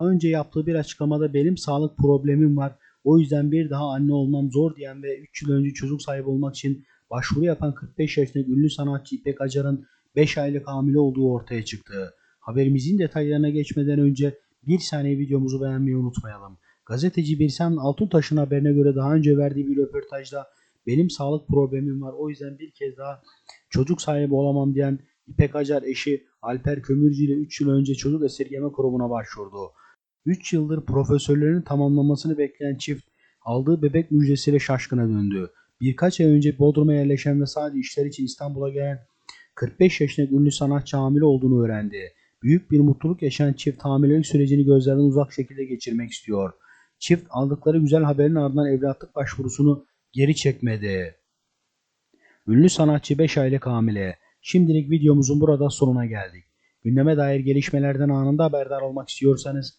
Önce yaptığı bir açıklamada benim sağlık problemim var. O yüzden bir daha anne olmam zor diyen ve 3 yıl önce çocuk sahibi olmak için başvuru yapan 45 yaşındaki ünlü sanatçı İpek Acar'ın 5 aylık hamile olduğu ortaya çıktı. Haberimizin detaylarına geçmeden önce bir saniye videomuzu beğenmeyi unutmayalım. Gazeteci Birsen Altuntaş'ın haberine göre daha önce verdiği bir röportajda benim sağlık problemim var o yüzden bir kez daha çocuk sahibi olamam diyen İpek Acar eşi Alper Kömürcü ile 3 yıl önce çocuk esirgeme kurumuna başvurdu. 3 yıldır profesörlerin tamamlamasını bekleyen çift aldığı bebek müjdesiyle şaşkına döndü. Birkaç ay önce Bodrum'a yerleşen ve sadece işler için İstanbul'a gelen 45 yaşındaki ünlü sanatçı hamile olduğunu öğrendi. Büyük bir mutluluk yaşayan çift hamilelik sürecini gözlerden uzak şekilde geçirmek istiyor. Çift aldıkları güzel haberin ardından evlatlık başvurusunu geri çekmedi. Ünlü sanatçı 5 aylık hamile. Şimdilik videomuzun burada sonuna geldik. Gündeme dair gelişmelerden anında haberdar olmak istiyorsanız